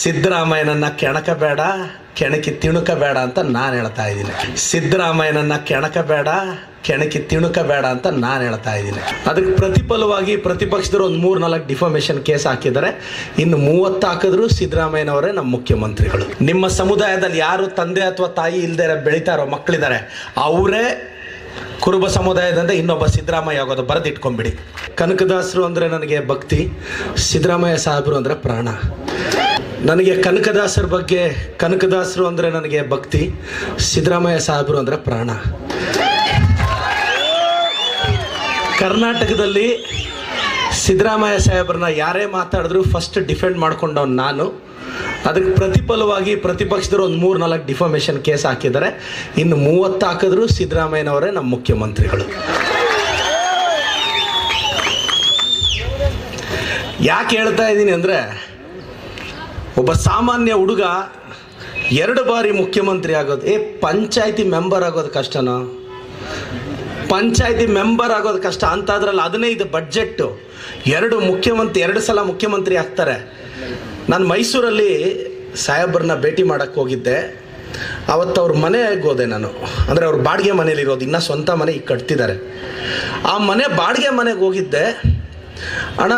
ಸಿದ್ದರಾಮಯ್ಯನನ್ನ ಕೆಣಕಬೇಡ, ಕೆಣಕಿ ತಿಣುಕಬೇಡ ಅಂತ ನಾನು ಹೇಳ್ತಾ ಇದ್ದೀನಿ. ಸಿದ್ದರಾಮಯ್ಯನನ್ನ ಕೆಣಕಬೇಡ, ಕೆಣಕಿ ತಿಣುಕಬೇಡ ಅಂತ ನಾನು ಹೇಳ್ತಾ ಇದ್ದೀನಿ. ಅದಕ್ಕೆ ಪ್ರತಿಫಲವಾಗಿ ಪ್ರತಿಪಕ್ಷದವರು ಒಂದು ಮೂರು ನಾಲ್ಕು ಡಿಫಾಮೇಷನ್ ಕೇಸ್ ಹಾಕಿದ್ದಾರೆ. ಇನ್ನು ಮೂವತ್ತು ಹಾಕಿದ್ರು ಸಿದ್ದರಾಮಯ್ಯನವರೇ ನಮ್ಮ ಮುಖ್ಯಮಂತ್ರಿಗಳು. ನಿಮ್ಮ ಸಮುದಾಯದಲ್ಲಿ ಯಾರು ತಂದೆ ಅಥವಾ ತಾಯಿ ಇಲ್ದೇ ಬೆಳೀತಾರೋ ಮಕ್ಕಳಿದ್ದಾರೆ ಅವರೇ ಕುರುಬ ಸಮುದಾಯದಿಂದ ಇನ್ನೊಬ್ಬ ಸಿದ್ದರಾಮಯ್ಯ ಆಗೋದು ಬರೆದಿಟ್ಕೊಂಬಿಡಿ ಕನಕದಾಸರು ಅಂದರೆ ನನಗೆ ಭಕ್ತಿ, ಸಿದ್ದರಾಮಯ್ಯ ಸಾಹೇಬರು ಅಂದರೆ ಪ್ರಾಣ. ನನಗೆ ಕನಕದಾಸರ ಬಗ್ಗೆ, ಕನಕದಾಸರು ಅಂದರೆ ನನಗೆ ಭಕ್ತಿ, ಸಿದ್ದರಾಮಯ್ಯ ಸಾಹೇಬರು ಅಂದರೆ ಪ್ರಾಣ. ಕರ್ನಾಟಕದಲ್ಲಿ ಸಿದ್ದರಾಮಯ್ಯ ಸಾಹೇಬ್ರನ್ನ ಯಾರೇ ಮಾತಾಡಿದ್ರು ಫಸ್ಟ್ ಡಿಫೆಂಡ್ ಮಾಡ್ಕೊಂಡವ್ನು ನಾನು. ಅದಕ್ಕೆ ಪ್ರತಿಫಲವಾಗಿ ಪ್ರತಿಪಕ್ಷದವರು ಒಂದು ಮೂರು ನಾಲ್ಕು ಡಿಫಾಮೇಷನ್ ಕೇಸ್ ಹಾಕಿದ್ದಾರೆ. ಇನ್ನು ಮೂವತ್ತು ಹಾಕಿದ್ರು ಸಿದ್ದರಾಮಯ್ಯನವರೇ ನಮ್ಮ ಮುಖ್ಯಮಂತ್ರಿಗಳು. ಯಾಕೆ ಹೇಳ್ತಾ ಇದ್ದೀನಿ ಅಂದರೆ ಒಬ್ಬ ಸಾಮಾನ್ಯ ಹುಡುಗ ಎರಡು ಬಾರಿ ಮುಖ್ಯಮಂತ್ರಿ ಆಗೋದು. ಏ, ಪಂಚಾಯತಿ ಮೆಂಬರ್ ಆಗೋದು ಕಷ್ಟನಾ? ಪಂಚಾಯತಿ ಮೆಂಬರ್ ಆಗೋದು ಕಷ್ಟ. ಅಂತಾದ್ರಲ್ಲಿ ಹದಿನೈದು ಬಡ್ಜೆಟ್ಟು. ಎರಡು ಮುಖ್ಯಮಂತ್ರಿ, ಎರಡು ಸಲ ಮುಖ್ಯಮಂತ್ರಿ ಆಗ್ತಾರೆ. ನಾನು ಮೈಸೂರಲ್ಲಿ ಸಾಹೇಬ್ರನ್ನ ಭೇಟಿ ಮಾಡೋಕ್ಕೆ ಹೋಗಿದ್ದೆ. ಅವತ್ತು ಅವ್ರ ಮನೆಗೆ ಹೋದೆ ನಾನು. ಅಂದರೆ ಅವ್ರ ಬಾಡಿಗೆ ಮನೇಲಿರೋದು ಇನ್ನೂ ಸ್ವಂತ ಮನೆ ಈಗ ಕಟ್ತಿದ್ದಾರೆ. ಆ ಮನೆ, ಬಾಡಿಗೆ ಮನೆಗೆ ಹೋಗಿದ್ದೆ. ಅಣ್ಣ,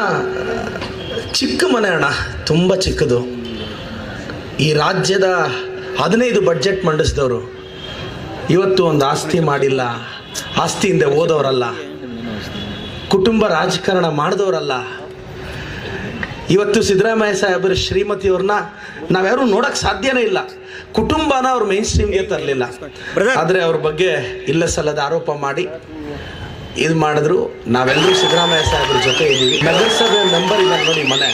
ಚಿಕ್ಕ ಮನೆ ಅಣ್ಣ. ತುಂಬ ಚಿಕ್ಕದು. ಈ ರಾಜ್ಯದ ಹದಿನೈದು ಬಡ್ಜೆಟ್ ಮಂಡಿಸಿದವರು. ಇವತ್ತು ಒಂದು ಆಸ್ತಿ ಮಾಡಿಲ್ಲ. ಆಸ್ತಿಯಿಂದ ಓದೋರಲ್ಲ ಕುಟುಂಬ ರಾಜಕಾರಣ ಮಾಡಿದವರಲ್ಲ. ಇವತ್ತು ಸಿದ್ದರಾಮಯ್ಯ ಸಾಹೇಬರ ಶ್ರೀಮತಿಯವ್ರನ್ನ ನಾವ್ಯಾರು ನೋಡಕ್ ಸಾಧ್ಯನೇ ಇಲ್ಲ. ಕುಟುಂಬನ ಅವ್ರು ಮೇನ್ ಸ್ಟ್ರೀಮ್ಗೆ ತರಲಿಲ್ಲ. ಆದರೆ ಅವ್ರ ಬಗ್ಗೆ ಇಲ್ಲ ಸಲ್ಲದ ಆರೋಪ ಮಾಡಿ ಇದು ಮಾಡಿದ್ರು ನಾವೆಲ್ಲರೂ ಸಿದ್ದರಾಮಯ್ಯ ಸಾಹೇಬ್ರ ಜೊತೆ ಇದ್ದೀವಿ. ನಗರಸಭೆ ಮೆಂಬರ್ ಇಲ್ಲ ನೋಡಿ ಮನೆ.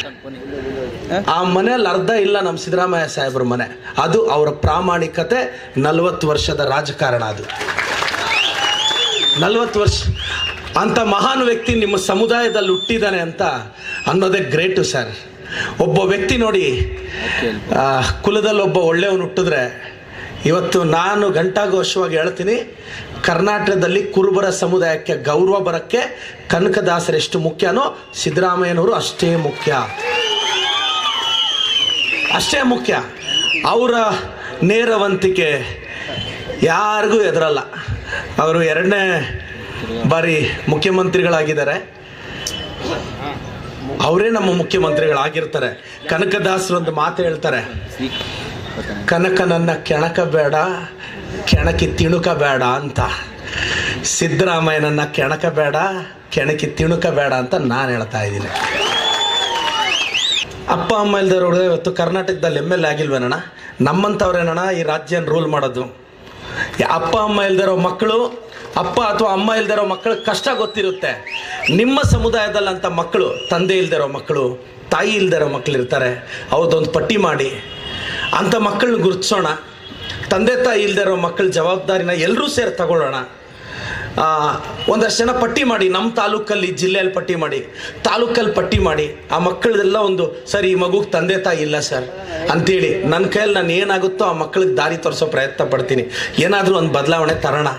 ಆ ಮನೆಯಲ್ಲಿ ಅರ್ಧ ಇಲ್ಲ ನಮ್ಮ ಸಿದ್ದರಾಮಯ್ಯ ಸಾಹೇಬ್ರ ಮನೆ. ಅದು ಅವರ ಪ್ರಾಮಾಣಿಕತೆ, ನಲವತ್ತು ವರ್ಷದ ರಾಜಕಾರಣ ಅದು. ನಲವತ್ತು ವರ್ಷ, ಅಂತ ಮಹಾನ್ ವ್ಯಕ್ತಿ ನಿಮ್ಮ ಸಮುದಾಯದಲ್ಲಿ ಹುಟ್ಟಿದ್ದಾನೆ ಅಂತ ಅನ್ನೋದೇ ಗ್ರೇಟು ಸರ್ ಒಬ್ಬ ವ್ಯಕ್ತಿ ನೋಡಿ ಕುಲದಲ್ಲಿ ಒಬ್ಬ ಒಳ್ಳೆಯವನು ಹುಟ್ಟಿದ್ರೆ, ಇವತ್ತು ನಾನು ಘಂಟಾಘೋಷವಾಗಿ ಹೇಳ್ತೀನಿ ಕರ್ನಾಟಕದಲ್ಲಿ ಕುರುಬರ ಸಮುದಾಯಕ್ಕೆ ಗೌರವ ಬರಕ್ಕೆ ಕನಕದಾಸರು ಎಷ್ಟು ಮುಖ್ಯನೋ ಸಿದ್ದರಾಮಯ್ಯನವರು ಅಷ್ಟೇ ಮುಖ್ಯ. ಅಷ್ಟೇ ಮುಖ್ಯ. ಅವರ ನೇರವಂತಿಕೆ ಯಾರಿಗೂ ಎದುರಲ್ಲ. ಅವರು ಎರಡನೇ ಬಾರಿ ಮುಖ್ಯಮಂತ್ರಿಗಳಾಗಿದ್ದಾರೆ. ಅವರೇ ನಮ್ಮ ಮುಖ್ಯಮಂತ್ರಿಗಳಾಗಿರ್ತಾರೆ. ಕನಕದಾಸರು ಒಂದು ಮಾತು ಹೇಳ್ತಾರೆ. ಕನಕನನ್ನ ಕೆಣಕಬೇಡ ಕೆಣಕಿ ತಿಣುಕಬೇಡ ಅಂತ. ಸಿದ್ದರಾಮಯ್ಯನನ್ನ ಕೆಣಕಬೇಡ ಕೆಣಕಿ ತಿಣುಕ ಬೇಡ ಅಂತ ನಾನು ಹೇಳ್ತಾ ಇದ್ದೀನಿ. ಅಪ್ಪ, ಅಮ್ಮ ಇಲ್ದವ್ರು ಇವತ್ತು ಕರ್ನಾಟಕದಲ್ಲಿ ಎಂ ಎಲ್ ಎ ಆಗಿಲ್ವೇನಣ್ಣ? ನಮ್ಮಂಥವ್ರೇನಣ್ಣ ಈ ರಾಜ್ಯನ ರೂಲ್ ಮಾಡೋದು? ಅಪ್ಪ, ಅಮ್ಮ ಇಲ್ದಿರೋ ಮಕ್ಕಳು, ಅಪ್ಪ ಅಥವಾ ಅಮ್ಮ ಇಲ್ದಿರೋ ಮಕ್ಕಳು ಕಷ್ಟ ಗೊತ್ತಿರುತ್ತೆ. ನಿಮ್ಮ ಸಮುದಾಯದಲ್ಲಂಥ ಮಕ್ಕಳು, ತಂದೆ ಇಲ್ದಿರೋ ಮಕ್ಕಳು, ತಾಯಿ ಇಲ್ದಿರೋ ಮಕ್ಕಳು ಇರ್ತಾರೆ. ಅವ್ರದ್ದೊಂದು ಪಟ್ಟಿ ಮಾಡಿ ಅಂಥ ಮಕ್ಕಳನ್ನ ಗುರುತಿಸೋಣ. ತಂದೆ ತಾಯಿ ಇಲ್ದಿರೋ ಮಕ್ಕಳ ಜವಾಬ್ದಾರಿನ ಎಲ್ಲರೂ ಸೇರಿ ತಗೊಳ್ಳೋಣ. ಒಂದಷ್ಟು ಜನ ಪಟ್ಟಿ ಮಾಡಿ ನಮ್ಮ ತಾಲೂಕಲ್ಲಿ ಜಿಲ್ಲೆಯಲ್ಲಿ ಪಟ್ಟಿ ಮಾಡಿ, ತಾಲೂಕಲ್ಲಿ ಪಟ್ಟಿ ಮಾಡಿ, ಆ ಮಕ್ಕಳದೆಲ್ಲ ಒಂದು, ಸರ್, ಈ ಮಗುಗೆ ತಂದೆ ತಾಯಿ ಇಲ್ಲ, ಸರ್. ಅಂತೇಳಿ ನನ್ನ ಕೈಯಲ್ಲಿ ನಾನು ಏನಾಗುತ್ತೋ ಆ ಮಕ್ಕಳಿಗೆ ದಾರಿ ತೋರಿಸೋ ಪ್ರಯತ್ನ ಪಡ್ತೀನಿ. ಏನಾದರೂ ಒಂದು ಬದಲಾವಣೆ ತರೋಣ.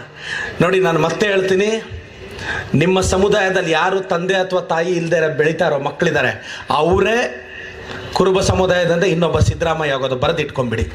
ನೋಡಿ, ನಾನು ಮತ್ತೆ ಹೇಳ್ತೀನಿ. ನಿಮ್ಮ ಸಮುದಾಯದಲ್ಲಿ ಯಾರು ತಂದೆ ಅಥವಾ ತಾಯಿ ಇಲ್ಲದೆ ಬೆಳೀತಾರೋ ಮಕ್ಕಳಿದ್ದಾರೆ ಅವರೇ ಕುರುಬ ಸಮುದಾಯದಿಂದ ಇನ್ನೊಬ್ಬ ಸಿದ್ದರಾಮಯ್ಯ ಆಗೋದು ಬರೆದಿಟ್ಕೊಂಬಿಡಿ